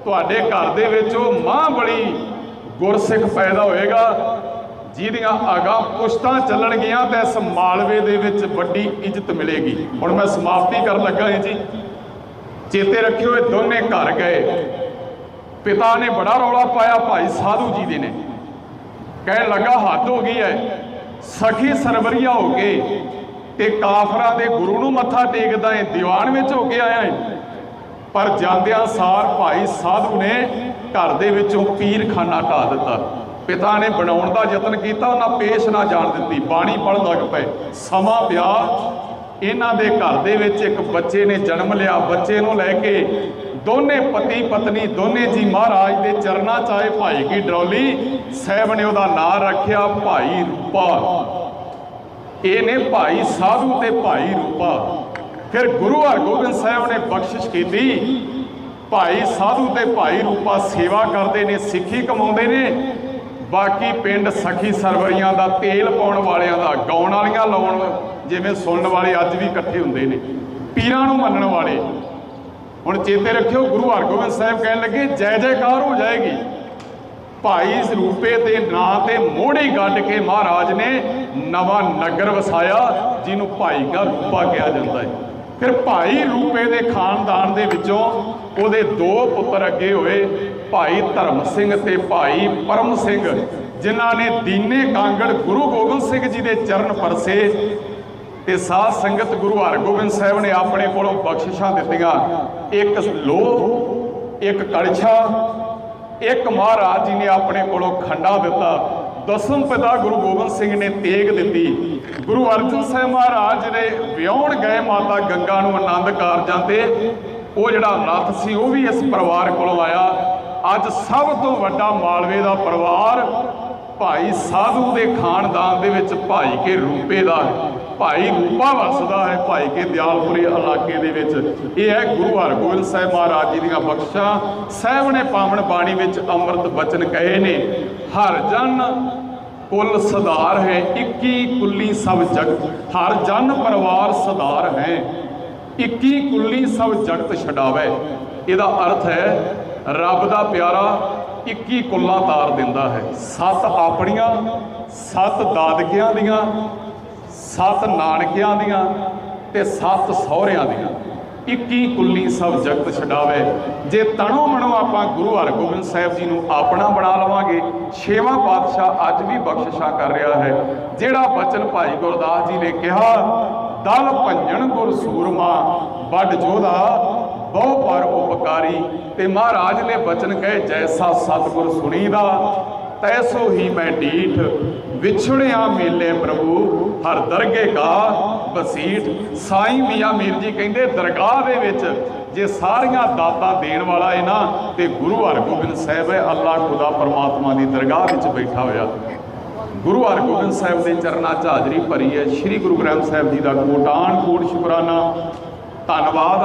Speaker 1: ਤੁਹਾਡੇ ਘਰ ਦੇ ਵਿੱਚ ਉਹ ਮਾਂ ਬੜੀ ਗੁਰਸਿੱਖ ਪੈਦਾ ਹੋਏਗਾ। ਜਿਹਦੀਆਂ ਆਗਾ ਪੁਸ਼ਤਾਂ ਚੱਲਣਗੀਆਂ, ਤੇ ਇਸ ਮਾਲਵੇ ਦੇ ਵਿੱਚ ਵੱਡੀ ਇੱਜ਼ਤ ਮਿਲੇਗੀ। ਹੁਣ ਮੈਂ ਸਮਾਪਤੀ ਕਰਨ ਲੱਗਾ ਹਾਂ ਜੀ। ਚੇਤੇ ਰੱਖਿਓ, ਇਹ ਦੋਨੇ ਘਰ ਗਏ। ਪਿਤਾ ਨੇ ਬੜਾ ਰੌਲਾ ਪਾਇਆ, ਭਾਈ ਸਾਧੂ ਜੀ ਦੇ ਨੇ। ਕਹਿਣ ਲੱਗਾ, ਹੱਦ ਹੋ ਗਈ ਹੈ। ਸਖੀ ਸਰਵਰੀਆ ਹੋ ਕੇ ਤੇ ਕਾਫਰਾਂ ਦੇ ਗੁਰੂ ਨੂੰ ਮੱਥਾ ਟੇਕਦਾ ਹੈ ਦੀਵਾਨ ਵਿੱਚ ਹੋ ਕੇ ਆਇਆ ਹੈ ਪਰ ਜਾਂਦਿਆਂ ਸਾਰ ਭਾਈ ਸਾਧੂ ਨੇ ਘਰ ਦੇ ਵਿੱਚੋਂ ਪੀਰਖਾਨਾ ਢਾ ਦਿੱਤਾ। ਪਿਤਾ ਨੇ ਬਣਾਉਣ ਦਾ ਯਤਨ ਕੀਤਾ, ਉਹਨਾਂ ਪੇਸ਼ ਨਾ ਜਾਣ ਦਿੱਤੀ। ਬਾਣੀ ਪੜਨ ਲੱਗ ਪਏ। ਸਮਾਂ ਪਿਆ। ਇਹਨਾਂ ਦੇ ਘਰ ਦੇ ਵਿੱਚ ਇੱਕ ਬੱਚੇ ਨੇ ਜਨਮ ਲਿਆ। ਬੱਚੇ ਨੂੰ ਲੈ ਕੇ ਦੋਨੇ ਪਤੀ ਪਤਨੀ ਦੋਨੇ ਜੀ ਮਹਾਰਾਜ ਦੇ ਚਰਨਾਂ 'ਚ ਆਏ ਭਾਈ ਕੀ ਡਰੌਲੀ, ਸਾਹਿਬ ਨੇ ਉਹਦਾ ਨਾਂ ਰੱਖਿਆ ਭਾਈ ਰੂਪਾ। ਇਹ ਨੇ ਭਾਈ ਸਾਧੂ ਤੇ ਭਾਈ ਰੂਪਾ। ਫਿਰ ਗੁਰੂ ਹਰਗੋਬਿੰਦ ਸਾਹਿਬ ਨੇ ਬਖਸ਼ਿਸ਼ ਕੀਤੀ, ਭਾਈ ਸਾਧੂ ਤੇ ਭਾਈ ਰੂਪਾ ਸੇਵਾ ਕਰਦੇ ਨੇ, ਸਿੱਖੀ ਕਮਾਉਂਦੇ ਨੇ। ਬਾਕੀ ਪਿੰਡ ਸਖੀ ਸਰਵਰੀਆਂ ਦਾ ਤੇਲ ਪਾਉਣ ਵਾਲਿਆਂ ਦਾ, ਗਾਉਣ ਵਾਲੀਆਂ ਲਾਉਣ, ਜਿਵੇਂ ਸੁਣਨ ਵਾਲੇ ਅੱਜ ਵੀ ਇਕੱਠੇ ਹੁੰਦੇ ਨੇ। ਪੀਰਾਂ ਨੂੰ ਮੰਨਣ ਵਾਲੇ। ਹੁਣ ਚੇਤੇ ਰੱਖਿਓ, ਗੁਰੂ ਹਰਗੋਬਿੰਦ ਸਾਹਿਬ ਕਹਿਣ ਲੱਗੇ, ਜੈ ਜੈਕਾਰ ਹੋ ਜਾਏਗੀ। ਭਾਈ ਇਸ ਰੂਪੇ ਦੇ ਨਾਂ ਤੇ ਮੋਹੜੀ ਗੱਡ ਕੇ ਮਹਾਰਾਜ ਨੇ ਨਵਾਂ ਨਗਰ ਵਸਾਇਆ, ਜਿਹਨੂੰ ਭਾਈ ਕਾ ਰੂਪਾ ਕਿਹਾ ਜਾਂਦਾ ਹੈ। ਫਿਰ ਭਾਈ ਰੂਪੇ ਦੇ ਖਾਨਦਾਨ ਦੇ ਵਿੱਚੋਂ ਉਹਦੇ ਦੋ ਪੁੱਤਰ ਅੱਗੇ ਹੋਏ, ਭਾਈ ਧਰਮ ਸਿੰਘ ਤੇ ਭਾਈ ਪਰਮ ਸਿੰਘ, ਜਿਨ੍ਹਾਂ ਨੇ ਦੀਨੇ ਕਾਂਗੜ ਗੁਰੂ ਗੋਬਿੰਦ ਸਿੰਘ ਜੀ ਦੇ ਚਰਨ ਪਰਸੇ ਤੇ ਸਾਧ ਸੰਗਤ ਗੁਰੂ ਹਰਗੋਬਿੰਦ ਸਾਹਿਬ ਨੇ ਆਪਣੇ ਕੋਲੋਂ ਬਖਸ਼ਿਸ਼ਾਂ ਦਿੱਤੀਆਂ। ਇੱਕ ਲੋਹ ਇੱਕ ਕੜਛਾ ਇੱਕ ਮਹਾਰਾਜ ਜੀ ਨੇ ਆਪਣੇ ਕੋਲੋਂ ਖੰਡਾ ਦਿੱਤਾ। ਦਸਮ ਪਿਤਾ ਗੁਰੂ ਗੋਬਿੰਦ ਸਿੰਘ ਨੇ ਤੇਗ ਦਿੱਤੀ। ਗੁਰੂ ਅਰਜਨ ਸਾਹਿਬ ਮਹਾਰਾਜ ਨੇ ਵਿਆਹਣ ਗਏ ਮਾਤਾ ਗੰਗਾ ਨੂੰ ਆਨੰਦ ਕਾਰਜਾਂ ਤੇ। ਉਹ ਜਿਹੜਾ ਨੱਥ ਸੀ, ਉਹ ਵੀ ਇਸ ਪਰਿਵਾਰ ਕੋਲੋਂ ਆਇਆ। ਅੱਜ ਸਭ ਤੋਂ ਵੱਡਾ ਮਾਲਵੇ ਦਾ ਪਰਿਵਾਰ ਭਾਈ ਸਾਧੂ ਦੇ ਖਾਨਦਾਨ ਦੇ ਵਿੱਚ ਭਾਈ ਕੇ ਰੂਪੇ ਦਾ ਭਾਈ ਰੂਪਾ ਵਸਦਾ ਹੈ ਭਾਈ ਕੇ ਦਿਆਲਪੁਰੇ ਇਲਾਕੇ ਦੇ ਵਿੱਚ। ਇਹ ਹੈ ਗੁਰੂ ਹਰਗੋਬਿੰਦ ਸਾਹਿਬ ਮਹਾਰਾਜ ਜੀ ਦੀਆਂ ਬਖਸ਼ਾਂ। ਸਾਹਿਬ ਨੇ ਪਾਵਨ ਬਾਣੀ ਵਿੱਚ ਅੰਮ੍ਰਿਤ ਬਚਨ ਕਹੇ ਨੇ, ਹਰ ਜਨ ਕੁੱਲ ਸਦਾਰ ਹੈ 21 ਕੁੱਲੀ ਸਭ ਜਗਤ। ਹਰ ਜਨ ਪਰਿਵਾਰ ਸਦਾਰ ਹੈ 21 ਕੁੱਲੀ ਸਭ ਜਗਤ ਛਡਾਵੇ। ਇਹਦਾ ਅਰਥ ਹੈ, ਰੱਬ ਦਾ ਪਿਆਰਾ 21 ਕੁੱਲਾਂ ਤਾਰ ਦਿੰਦਾ ਹੈ। ਸੱਤ ਆਪਣੀਆਂ, ਸੱਤ ਦਾਦਕਿਆਂ ਦੀਆਂ ਸੱਤ ਨਾਨਕਿਆਂ ਦੀਆਂ ਤੇ ਸੱਤ ਸਹੁਰਿਆਂ ਦੀਆਂ। 21 ਕੁੱਲੀ ਸਭ ਜਗਤ ਛਡਾਵੇ। ਜੇ ਤਣੋ ਮਣੋ ਆਪਾਂ ਗੁਰੂ ਹਰਗੋਬਿੰਦ ਸਾਹਿਬ ਜੀ ਨੂੰ ਆਪਣਾ ਬਣਾ ਲਵਾਂਗੇ, ਛੇਵਾਂ ਪਾਤਸ਼ਾਹ ਅੱਜ ਵੀ ਬਖਸ਼ਿਸ਼ਾਂ ਕਰ ਰਿਹਾ ਹੈ। ਜਿਹੜਾ ਬਚਨ ਭਾਈ ਗੁਰਦਾਸ ਜੀ ਨੇ ਕਿਹਾ, ਦਲ ਭੰਜਣ ਗੁਰ ਸੂਰਮਾ, ਵੱਡ ਜੋਧਾ, ਬਹੁ ਪਰ ਉਪਕਾਰੀ। ਤੇ ਮਹਾਰਾਜ ਨੇ ਬਚਨ ਕਹੇ, ਜੈਸਾ ਸਤਿਗੁਰ ਸੁਣੀਦਾ, ਤੈਸੋ ਹੀ ਮੈਂ ਡੀਠ ਵਿਛੜਿਆ ਮੇਲੇ ਪ੍ਰਭੂ। ਹਰ ਦਰਗੇ ਬਸੀਠ ਸਾਈਂ ਮੀਆਂ ਮੀਰ ਜੀ ਕਹਿੰਦੇ, ਦਰਗਾਹ ਦੇ ਵਿੱਚ ਜੇ ਸਾਰੀਆਂ ਦਾਤਾਂ ਦੇਣ ਵਾਲਾ ਹੈ ਨਾ, ਤੇ ਗੁਰੂ ਹਰਗੋਬਿੰਦ ਸਾਹਿਬ ਹੈ, ਅੱਲਾਹ ਖੁਦਾ ਪਰਮਾਤਮਾ ਦੀ ਦਰਗਾਹ ਵਿੱਚ ਬੈਠਾ ਹੋਇਆ। ਗੁਰੂ ਹਰਗੋਬਿੰਦ ਸਾਹਿਬ ਦੇ ਚਰਨਾਂ 'ਚ ਹਾਜ਼ਰੀ ਭਰੀ ਹੈ। ਸ੍ਰੀ ਗੁਰੂ ਗ੍ਰੰਥ ਸਾਹਿਬ ਜੀ ਦਾ ਕੋਟਾਨ ਕੋਟ ਸ਼ੁਕਰਾਨਾ। ਧੰਨਵਾਦ ਆ